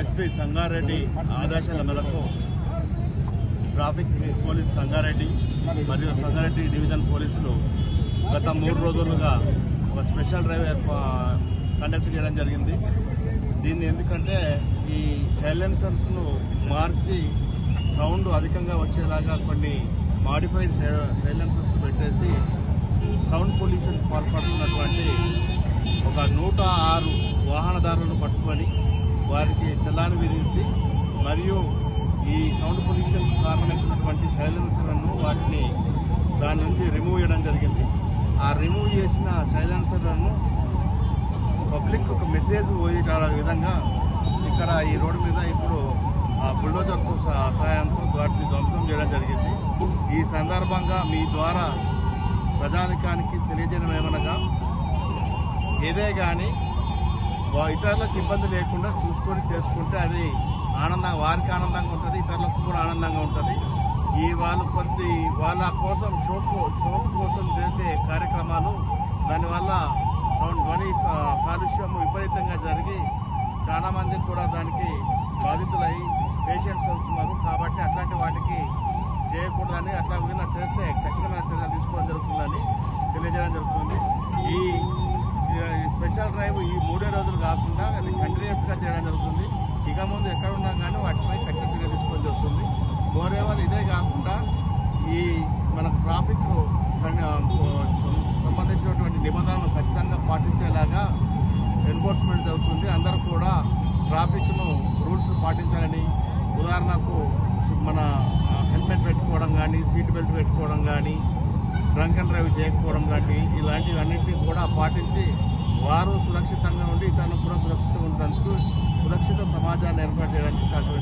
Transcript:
SP Sangareddy ఆదేశాల మేరకు traffic police Sangareddy మరియు సంగారెడ్డి డివిజన్ పోలీసులు గత మూడు రోజులుగా ఒక స్పెషల్ డ్రైవ్ కండక్ట్ చేయడం జరిగింది. దీన్ని ఎందుకంటే ఈ సైలెన్సర్స్ను మార్చి సౌండ్ అధికంగా వచ్చేలాగా కొన్ని మాడిఫైడ్ సైలెన్సర్స్ పెట్టేసి సౌండ్ పొల్యూషన్ పాల్పడుతున్నటువంటి ఒక నూట ఆరు వాహనదారులను పట్టుకొని వారికి చలాను విధించి మరియు ఈ సౌండ్ పొల్యూషన్ కారణమైనటువంటి సైలెన్సర్లను వాటిని దాని నుంచి రిమూవ్ చేయడం జరిగింది. ఆ రిమూవ్ చేసిన సైలెన్సర్లను పబ్లిక్ ఒక మెసేజ్ పోయే విధంగా ఇక్కడ ఈ రోడ్డు మీద ఇప్పుడు ఆ బుల్డోజర్ సహాయంతో వాటిని ధ్వంసం చేయడం జరిగింది. ఈ సందర్భంగా మీ ద్వారా ప్రజానికానికి తెలియజేయడం ఏమనగా ఏదే కానీ ఇతరులకు ఇబ్బంది లేకుండా చూసుకొని చేసుకుంటే అది ఆనందంగా వారికి ఆనందంగా ఉంటుంది ఇతరులకు కూడా ఆనందంగా ఉంటుంది. ఈ వాళ్ళు కొద్ది వాళ్ళ కోసం షోక్ షోక్ కోసం చేసే కార్యక్రమాలు దానివల్ల సౌండ్ ధ్వని కాలుష్యం విపరీతంగా జరిగి చాలామంది కూడా దానికి బాధితులై పేషెంట్స్ అవుతున్నారు. కాబట్టి అట్లాంటి వాటికి చేయకూడదని అట్లా ఏమైనా చేస్తే ఖచ్చితమైన చర్య తీసుకోవడం జరుగుతుందని తెలియజేయడం జరుగుతుంది. ఈ స్పెషల్ డ్రైవ్ ఈ మూడే రోజులు కాకుండా అది కంటిన్యూస్గా చేయడం జరుగుతుంది. ఇక ముందు ఎక్కడ ఉన్నా కానీ వాటిపై కఠిన చర్య తీసుకోవడం జరుగుతుంది మోరేవర్ ఇదే కాకుండా ఈ మన ట్రాఫిక్ సంబంధించినటువంటి నిబంధనలు ఖచ్చితంగా పాటించేలాగా ఎన్ఫోర్స్మెంట్ జరుగుతుంది. అందరూ కూడా ట్రాఫిక్ను రూల్స్ పాటించాలని ఉదాహరణకు మన హెల్మెట్ పెట్టుకోవడం కానీ సీట్ బెల్ట్ పెట్టుకోవడం కానీ డ్రంక్ అండ్ డ్రైవ్ చేయకపోవడం కానీ ఇలాంటివన్నింటినీ కూడా పాటించి వారు సురక్షితంగా ఉండి తను కూడా సురక్షితంగా ఉండడానికి సురక్షిత సమాజాన్ని ఏర్పాటు చేయడానికి సహకరించడానికి